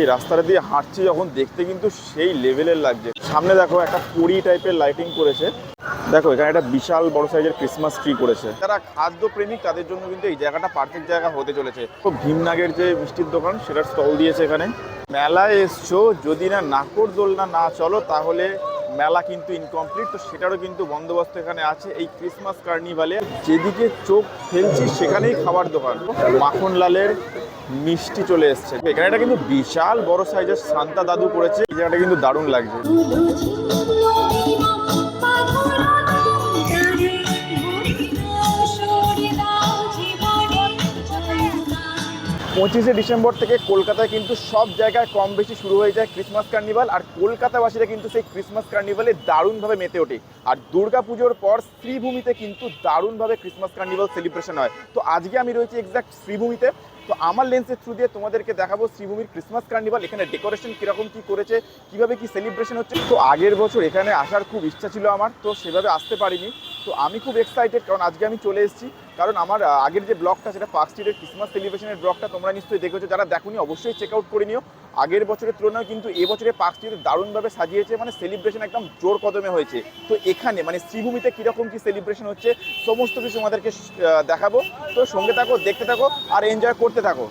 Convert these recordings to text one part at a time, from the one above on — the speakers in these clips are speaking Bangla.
এই রাস্তাটা দিয়ে হাঁটছি যখন দেখতে কিন্তু সেই লেভেলের লাগছে। সামনে দেখো একটা পরি টাইপের লাইটিং করেছে। দেখো, এখানে একটা বিশাল বড় সাইজের ক্রিসমাস ট্রি করেছে। যারা খাদ্য প্রেমিক তাদের জন্য কিন্তু এই জায়গাটা পারফেক্ট জায়গা হতে চলেছে। খুব ভীমনাগের যে মিষ্টির দোকান, সেটার স্টল দিয়েছে এখানে। মেলায় এসছো, যদি না নাকর দোলনা না চলো, তাহলে মেলা কিন্তু ইনকমপ্লিট তো সেটারও কিন্তু বন্দোবস্ত এখানে আছে এই ক্রিসমাস কার্নিভালে যেদিকে চোখ ফেলছি, সেখানেই খাবার দোকান। মাখন লালের মিষ্টি চলে এসছে। এখানে কিন্তু বিশাল বড় সাইজের শান্তা দাদু করেছে। এই জায়গাটা কিন্তু দারুণ লাগছে। পঁচিশে ডিসেম্বর থেকে কলকাতায় কিন্তু সব জায়গায় কম বেশি শুরু হয়ে যায় ক্রিসমাস কার্নিভাল আর কলকাতাবাসীরা কিন্তু সেই ক্রিসমাস কার্নিভালে দারুণভাবে মেতে ওঠে। আর দুর্গা পুজোর পর শ্রীভূমিতে কিন্তু দারুণভাবে ক্রিসমাস কার্নিভাল সেলিব্রেশন হয়। তো আজকে আমি রয়েছি এক্সাক্ট শ্রীভূমিতে। তো আমার লেন্সের থ্রু দিয়ে তোমাদেরকে দেখাবো শ্রীভূমির ক্রিসমাস কার্নিভাল এখানে ডেকোরেশন কীরকম, কী করেছে, কীভাবে কি সেলিব্রেশন হচ্ছে। তো আগের বছর এখানে আসার খুব ইচ্ছা ছিল আমার, তো সেভাবে আসতে পারিনি। তো আমি খুব এক্সাইটেড কারণ আজকে আমি চলে এসেছি। কারণ আমার আগের যে ব্লগটা, সেটা পার্ক স্ট্রিটের ক্রিসমাস সেলিব্রেশনের ব্লগটা তোমরা নিশ্চয়ই দেখেছ। যারা দেখোনি, অবশ্যই চেক আউট করে নিও। আগের বছরের তুলনায় কিন্তু এবছরে পার্ক স্ট্রিট দারুণভাবে সাজিয়েছে মানে সেলিব্রেশন একদম জোর কদমে হয়েছে। তো এখানে মানে শ্রীভূমিতে কীরকম কী সেলিব্রেশন হচ্ছে, সমস্ত কিছু আমাদেরকে দেখাবো। তো সঙ্গে থাকো, দেখতে থাকো আর এনজয় করতে থাকো।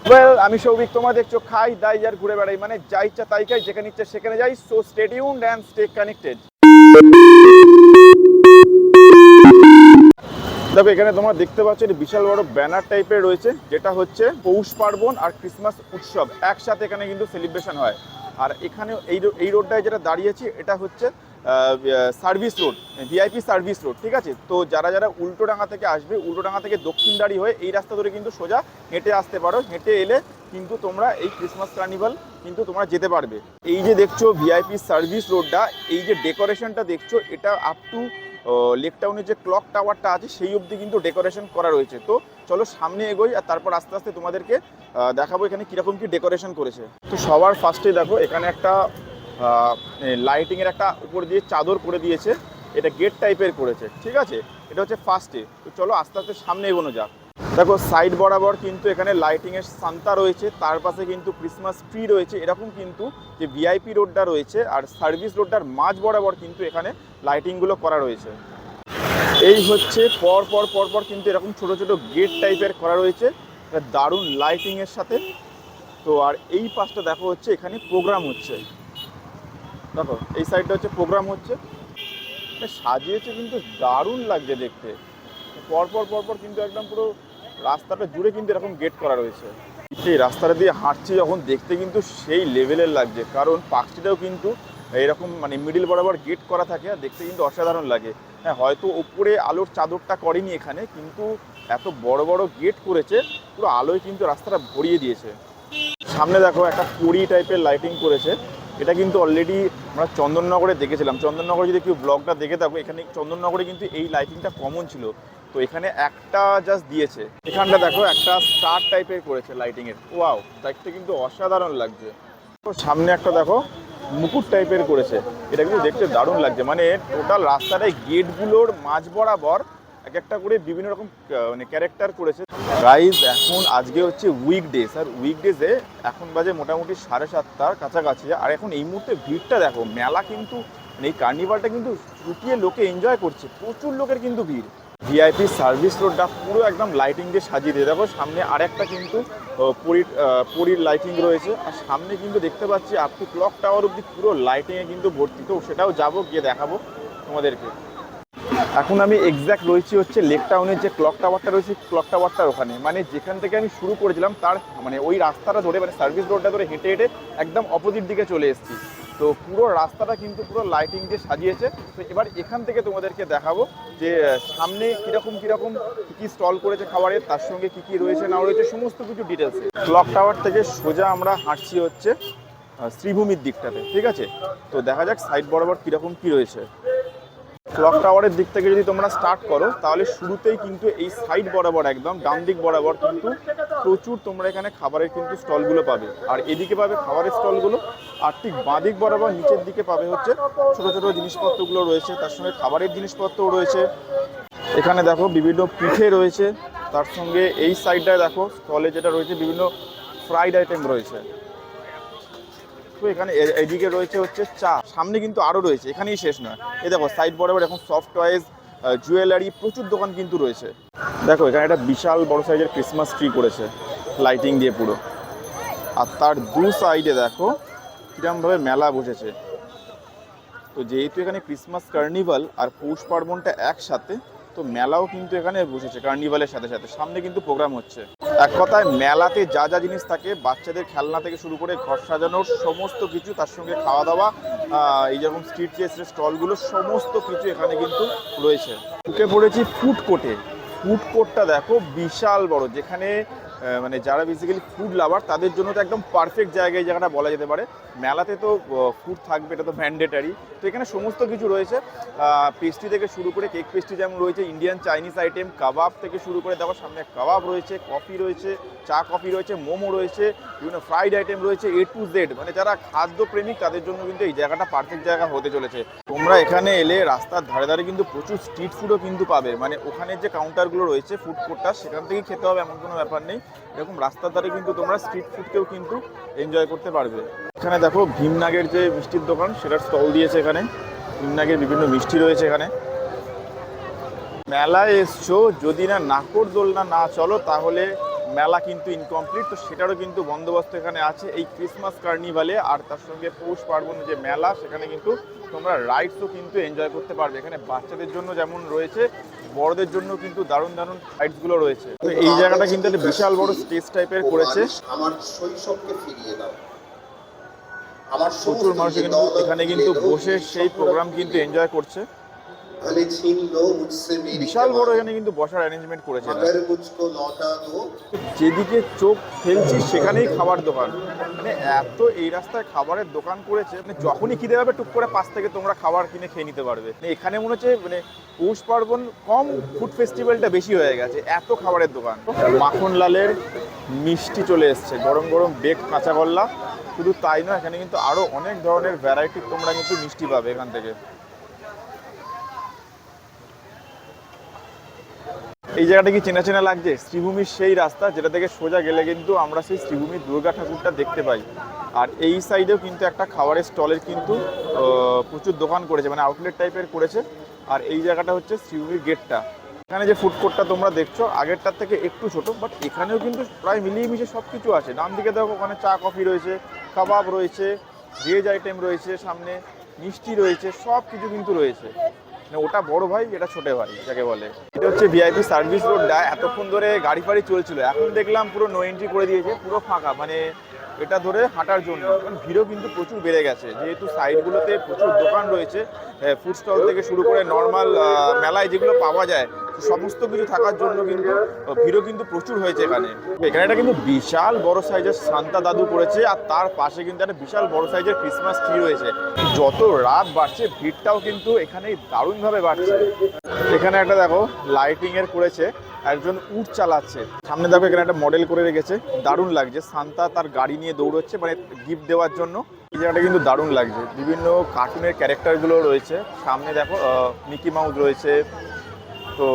আমি সৌভিক তোমরা দেখছ খাই, দাই আর ঘুরে বেড়াই। মানে যা ইচ্ছা তাই খাই, যেখানে ইচ্ছা সেখানে যাই। So stay tuned and stay connected দেখো, এখানে তোমরা দেখতে পাচ্ছ এটা বিশাল বড় ব্যানার টাইপের রয়েছে, যেটা হচ্ছে পৌষ পার্বণ আর ক্রিসমাস উৎসব। একসাথে এখানে কিন্তু সেলিব্রেশন হয়। আর এখানে এই এই রোডটায় যেটা দাঁড়িয়েছি এটা হচ্ছে service road VIP service road ঠিক আছে? তো যারা যারা উল্টোডাঙ্গা থেকে আসবে উল্টোডাঙ্গা থেকে দক্ষিণ দক্ষিণদারি হয়ে এই রাস্তা ধরে কিন্তু সোজা হেঁটে আসতে পারো। হেঁটে এলে কিন্তু তোমরা এই ক্রিসমাস কার্নিভাল কিন্তু তোমরা যেতে পারবে। এই যে দেখছ ভিআইপি সার্ভিস রোডটা এই যে ডেকোরেশনটা দেখছ, এটা আপ টু লেক টাউনের যে ক্লক টাওয়ারটা আছে, সেই অবধি কিন্তু ডেকোরেশন করা রয়েছে। তো চলো সামনে এগোই আর তারপর আস্তে আস্তে তোমাদেরকে দেখাবো এখানে কীরকম কি ডেকোরেশন করেছে। তো সবার ফার্স্টে দেখো, এখানে একটা লাইটিংয়ের একটা উপর দিয়ে চাদর করে দিয়েছে। এটা গেট টাইপের করেছে, ঠিক আছে? এটা হচ্ছে ফার্স্টে তো চলো আস্তে আস্তে সামনে এগোনো যাক। দেখো সাইড বরাবর কিন্তু এখানে লাইটিংয়ের সান্তা রয়েছে, তার পাশে কিন্তু ক্রিসমাস ট্রি রয়েছে, এরকম কিন্তু যে ভিআইপি রোডটা রয়েছে আর সার্ভিস রোডটার মাঝ বরাবর কিন্তু এখানে লাইটিংগুলো করা রয়েছে। এই হচ্ছে পর পর পর পর কিন্তু এরকম ছোট ছোট গেট টাইপের করা রয়েছে দারুণ লাইটিংয়ের সাথে। তো আর এই পাশটা দেখো হচ্ছে, এখানে প্রোগ্রাম হচ্ছে। দেখো, এই সাইডটা হচ্ছে প্রোগ্রাম হচ্ছে। সাজিয়েছে কিন্তু দারুণ লাগছে দেখতে। পরপর পরপর কিন্তু একদম পুরো রাস্তাটা জুড়ে কিন্তু এরকম গেট করা রয়েছে। এই রাস্তাটা দিয়ে হাঁটছি যখন দেখতে কিন্তু সেই লেভেলের লাগছে। কারণ পাখিটাও কিন্তু এরকম মানে মিডিল বরাবর গেট করা থাকে আর দেখতে কিন্তু অসাধারণ লাগে। হ্যাঁ হয়তো ওপরে আলোর চাদরটা করেনি এখানে, কিন্তু এত বড় বড় গেট করেছে, পুরো আলোয় কিন্তু রাস্তাটা ভরিয়ে দিয়েছে। সামনে দেখো একটা পুরি টাইপের লাইটিং করেছে। এটা কিন্তু অলরেডি আমরা চন্দননগরে দেখেছিলাম। চন্দননগরে যদি কেউ ব্লগটা দেখে থাকো, এখানে চন্দননগরে কিন্তু এই লাইটিংটা কমন ছিল। তো এখানে একটা জাস্ট দিয়েছে। এখানটা দেখো, একটা স্টার টাইপের করেছে লাইটিংয়ের ওয়াও দেখতে কিন্তু অসাধারণ লাগছে। তো সামনে একটা দেখো, মুকুট টাইপের করেছে। এটা কিন্তু দেখতে দারুণ লাগছে। মানে টোটাল রাস্তাটায় গেটগুলোর মাঝ বরাবর এক একটা করে বিভিন্ন রকম মানে ক্যারেক্টার করেছে। গাইজ এখন আজকে হচ্ছে উইকডেজ আর উইকডেজে এখন বাজে মোটামুটি সাড়ে সাতটার কাছাকাছি। আর এখন এই মুহূর্তে ভিড়টা দেখো, মেলা কিন্তু মানে এই কার্নিভালটা কিন্তু চুটিয়ে লোকে এনজয় করছে। প্রচুর লোকের কিন্তু ভিড়। ভিআইপি সার্ভিস রোডটা পুরো একদম লাইটিং দিয়ে সাজিয়ে দিয়ে। দেখো, সামনে আরেকটা কিন্তু পুরীর পুরীর লাইটিং রয়েছে। আর সামনে কিন্তু দেখতে পাচ্ছি আপ টু ক্লক টাওয়ার অব্দি পুরো লাইটিংয়ে কিন্তু ভর্তি। তো সেটাও যাব, গিয়ে দেখাবো তোমাদেরকে। এখন আমি এক্স্যাক্ট রয়েছি হচ্ছে লেক টাউনের যে ক্লক টাওয়ারটা রয়েছে ক্লক টাওয়ারটার ওখানে। মানে যেখান থেকে আমি শুরু করেছিলাম, তার মানে ওই রাস্তাটা ধরে মানে সার্ভিস রোডটা ধরে হেঁটে হেঁটে একদম অপোজিট দিকে চলে এসেছি। তো পুরো রাস্তাটা কিন্তু পুরো লাইটিং দিয়ে সাজিয়েছে। তো এবার এখান থেকে তোমাদেরকে দেখাবো যে সামনে কীরকম কীরকম, কী কী স্টল করেছে খাবারের, তার সঙ্গে কী কী রয়েছে, না রয়েছে, সমস্ত কিছু ডিটেলস ক্লক টাওয়ার থেকে সোজা আমরা হাঁটছি হচ্ছে শ্রীভূমির দিকটাতে, ঠিক আছে? তো দেখা যাক সাইড বরাবর কীরকম কী রয়েছে। ক্লক টাওয়ারের দিক থেকে যদি তোমরা স্টার্ট করো, তাহলে শুরুতেই কিন্তু এই সাইড বরাবর একদম, ডান দিক বরাবর কিন্তু প্রচুর তোমরা এখানে খাবারের কিন্তু স্টলগুলো পাবে। আর এদিকে পাবে খাবারের স্টলগুলো আর ঠিক বাঁ দিক বরাবর নিচের দিকে পাবে হচ্ছে ছোটো ছোটো জিনিসপত্রগুলো রয়েছে, তার সঙ্গে খাবারের জিনিসপত্রও রয়েছে। এখানে দেখো বিভিন্ন পিঠে রয়েছে, তার সঙ্গে এই সাইডটায় দেখো স্টলে যেটা রয়েছে বিভিন্ন ফ্রাইড আইটেম রয়েছে। এখানে এদিকে রয়েছে হচ্ছে চা। সামনে কিন্তু আরও রয়েছে, এখানেই শেষ নয়। এ দেখো সাইড বরাবর এখন সফট টয়েস জুয়েলারি প্রচুর দোকান কিন্তু রয়েছে। দেখো, এখানে একটা বিশাল বড় সাইজের ক্রিসমাস ট্রি করেছে লাইটিং দিয়ে পুরো। আর তার দু সাইডে দেখো, কিরমভাবে মেলা বসেছে। তো যেহেতু এখানে ক্রিসমাস কার্নিভাল আর পৌষ পার্বণটা একসাথে তো মেলাও কিন্তু এখানে বসেছে কার্নিভালের সাথে সাথে। সামনে কিন্তু প্রোগ্রাম হচ্ছে। এক কথায় মেলাতে যা যা জিনিস থাকে, বাচ্চাদের খেলনা থেকে শুরু করে ঘর সাজানোর সমস্ত কিছু, তার সঙ্গে খাওয়া দাওয়া এই যেরকম স্ট্রিট চেস্টের স্টলগুলো সমস্ত কিছু এখানে কিন্তু রয়েছে। ঢুকে পড়েছি ফুড কোর্টে ফুড কোর্টটা দেখো, বিশাল বড়, যেখানে মানে যারা বেসিক্যালি ফুড লাভার তাদের জন্য তো একদম পারফেক্ট জায়গায় এই জায়গাটা বলা যেতে পারে। মেলাতে তো ফুড থাকবে, এটা তো ম্যান্ডেটারি তো এখানে সমস্ত কিছু রয়েছে। পেস্ট্রি থেকে শুরু করে কেক পেস্ট্রি যেমন রয়েছে ইন্ডিয়ান চাইনিজ আইটেম কাবাব থেকে শুরু করে, দেখো সামনে কাবাব রয়েছে কফি রয়েছে, চা কফি রয়েছে, মোমো রয়েছে, বিভিন্ন ফ্রাইড আইটেম রয়েছে এ টু জেড মানে যারা খাদ্য প্রেমিক তাদের জন্য কিন্তু এই জায়গাটা পারফেক্ট জায়গা হতে চলেছে। তোমরা এখানে এলে রাস্তার ধারে ধারে কিন্তু প্রচুর স্ট্রিট ফুডও কিন্তু পাবে। মানে ওখানে যে কাউন্টারগুলো রয়েছে ফুড কোর্টটা সেখান থেকেই খেতে হবে, এমন কোনো ব্যাপার নেই। এরকম রাস্তার ধারে কিন্তু তোমরা স্ট্রিট ফুডকেও কিন্তু এনজয় করতে পারবে। এখানে দেখো ভীমনাগের যে মিষ্টির দোকান, সেটার স্টল দিয়েছে এখানে। ভীমনাগের বিভিন্ন মিষ্টি রয়েছে এখানে। মেলায় এসছো, যদি না নাকর দোলনা না চলো, তাহলে মেলা কিন্তু ইনকমপ্লিট তো সেটারও কিন্তু বন্দোবস্ত এখানে আছে। এই ক্রিসমাস কার্নিভালে আর তার সঙ্গে পৌষ পার্বণ যে মেলা, সেখানে কিন্তু তোমরা রাইডসও কিন্তু এনজয় করতে পারবে। এখানে বাচ্চাদের জন্য যেমন রয়েছে বড়দের জন্য কিন্তু দারুণ দারুণ রাইডসগুলো রয়েছে। তো এই জায়গাটা কিন্তু একটা বিশাল বড় স্টেজ টাইপের করেছে। আমার শৈশবকে ফিরিয়ে দাও। আমার প্রচুর মানুষ কিন্তু এখানে কিন্তু বসে সেই প্রোগ্রাম কিন্তু এনজয় করছে। বিশাল বড় এখানে কিন্তু বসার অ্যারেঞ্জমেন্ট করেছে যেদিকে চোখ ফেলছি সেখানেই খাবার দোকান। মানে এত এই রাস্তায় খাবারের দোকান করেছে মানে যখনই খিদে পাবে টুক করে পাশ থেকে তোমরা খাবার কিনে খেয়ে নিতে পারবে। মানে এখানে মনে হচ্ছে মানে পৌষ পার্বণ কম ফুড ফেস্টিভ্যালটা বেশি হয়ে গেছে এত খাবারের দোকান। মাখন লালের মিষ্টি চলে এসছে গরম গরম বেক কাঁচাগোল্লা শুধু তাই নয় এখানে কিন্তু আরও অনেক ধরনের ভ্যারাইটি তোমরা কিন্তু মিষ্টি পাবে এখান থেকে। এই জায়গাটা কি চেনা চেনা লাগছে? শ্রীভূমির সেই রাস্তা যেটা থেকে সোজা গেলে কিন্তু আমরা সেই শ্রীভূমির দুর্গা ঠাকুরটা দেখতে পাই। আর এই সাইডেও কিন্তু একটা খাবারের স্টলের কিন্তু প্রচুর দোকান করেছে মানে আউটলেট টাইপের করেছে। আর এই জায়গাটা হচ্ছে শ্রীভূমির গেটটা এখানে যে ফুড কোর্টটা তোমরা দেখছ, আগেরটার থেকে একটু ছোট বাট এখানেও কিন্তু প্রায় মিলিয়ে মিশে সব কিছু আছে। ডান দিকে দেখো, ওখানে চা কফি রয়েছে কাবাব রয়েছে ভেজ আইটেম রয়েছে, সামনে মিষ্টি রয়েছে সব কিছু কিন্তু রয়েছে। মানে ওটা বড় ভাই, এটা ছোট ভাই, যাকে বলে। এটা হচ্ছে ভিআইপি সার্ভিস রোডটা এতক্ষণ ধরে গাড়ি ফাড়ি চলছিল। এখন দেখলাম পুরো নো এন্ট্রি করে দিয়েছে, পুরো ফাঁকা মানে এটা ধরে হাঁটার জন্য। কারণ ভিড়ও কিন্তু প্রচুর বেড়ে গেছে। যেহেতু সাইডগুলোতে প্রচুর দোকান রয়েছে ফুড স্টল থেকে শুরু করে নর্মাল মেলায় যেগুলো পাওয়া যায়, সমস্ত কিছু থাকার জন্য কিন্তু ভিড়ও কিন্তু প্রচুর হয়েছে এখানে। এখানে একটা কিন্তু বিশাল বড় সাইজের সান্তা দাদু করেছে, আর তার পাশে কিন্তু একটা বিশাল বড় সাইজের ক্রিসমাস ট্রি রয়েছে। যত রাত বাড়ছে, ভিড়টাও কিন্তু এখানে দারুণভাবে বাড়ছে। এখানে একটা দেখো লাইটিং এর করেছে। একজন উট চালাচ্ছে। সামনে দেখো এখানে একটা মডেল করে রেখেছে। দারুণ লাগছে। সান্তা তার গাড়ি নিয়ে দৌড়চ্ছে মানে গিফট দেওয়ার জন্য। এই জায়গাটা কিন্তু দারুণ লাগছে। বিভিন্ন কার্টুনের ক্যারেক্টারগুলো রয়েছে। সামনে দেখো মিকি মাউস রয়েছে। তো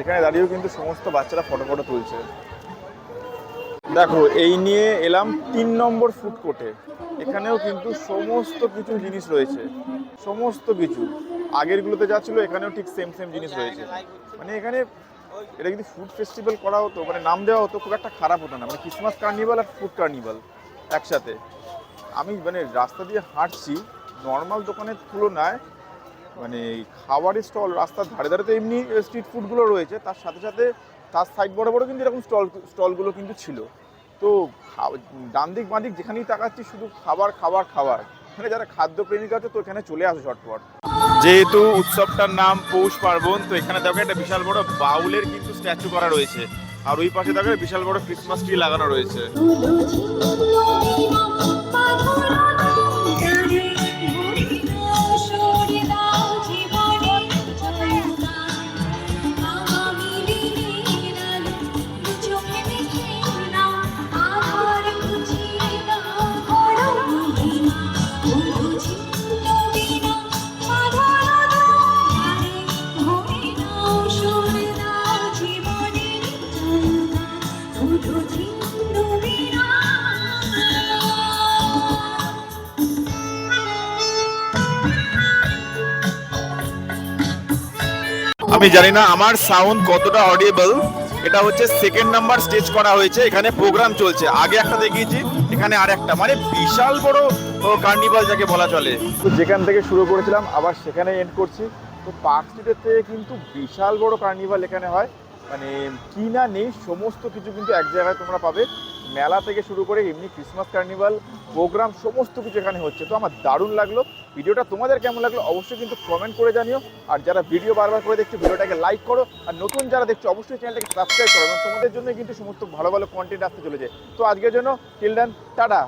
এখানে দাঁড়িয়েও কিন্তু সমস্ত বাচ্চারা ফটো ফটো তুলছে। দেখো, এই নিয়ে এলাম তিন নম্বর ফুড কোর্টে এখানেও কিন্তু সমস্ত কিছু জিনিস রয়েছে। সমস্ত কিছু। আগেরগুলোতে যা ছিল, এখানেও ঠিক সেম সেম জিনিস রয়েছে। মানে এখানে এটা যদি ফুড ফেস্টিভ্যাল করা হতো মানে নাম দেওয়া হতো, খুব একটা খারাপ হতো না। মানে ক্রিসমাস কার্নিভাল আর ফুড কার্নিভাল একসাথে। আমি মানে রাস্তা দিয়ে হাঁটছি নর্মাল দোকানের তুলনায় মানে খাবারের স্টল রাস্তার ধারে ধারে তো এমনি স্ট্রিট ফুডগুলো রয়েছে, তার সাথে সাথে তার সাইড বড় বড় কিন্তু এরকম স্টল স্টলগুলো কিন্তু ছিল। তো ডান দিক, বাঁ দিক যেখানেই তাকাচ্ছি শুধু খাবার খাবার খাবার। মানে যারা খাদ্য প্রেমিক আছে তো এখানে চলে আসে ঝটপট। যেহেতু উৎসবটার নাম পৌষ পার্বণ, তো এখানে দেখো একটা বিশাল বড় বাউলের কিন্তু স্ট্যাচু করা রয়েছে। আর ওই পাশে দেখো বিশাল বড় ক্রিসমাস ট্রি লাগানো রয়েছে। আমি জানি না আমার সাউন্ড কতটা অডিয়েবল এটা হচ্ছে সেকেন্ড নাম্বার স্টেজ করা হয়েছে, এখানে প্রোগ্রাম চলছে। আগে একটা দেখিয়েছি, এখানে আর একটা। মানে বিশাল বড় কার্নিভাল যাকে বলা চলে। তো যেখান থেকে শুরু করেছিলাম, আবার সেখানে এন্ড করছি। তো পার্ক স্ট্রিটের থেকে কিন্তু বিশাল বড় কার্নিভাল এখানে হয়। মানে কি না নেই, সমস্ত কিছু কিন্তু এক জায়গায় তোমরা পাবে। মেলা থেকে শুরু করে এমনি ক্রিসমাস কার্নিভাল প্রোগ্রাম সমস্ত কিছু এখানে হচ্ছে। তো আমার দারুণ লাগল। ভিডিওটা তোমাদের কেমন লাগল অবশ্যই কিন্তু কমেন্ট করে জানিও। আর যারা ভিডিও বারবার করে দেখছ, ভিডিওটাকে লাইক করো। আর নতুন যারা দেখছ, অবশ্যই চ্যানেলটাকে সাবস্ক্রাইব করো। এবং তোমাদের জন্য কিন্তু সমস্ত ভালো ভালো কন্টেন্ট আসতে চলেছে। তো আজকের জন্য টিল ডান টাটা।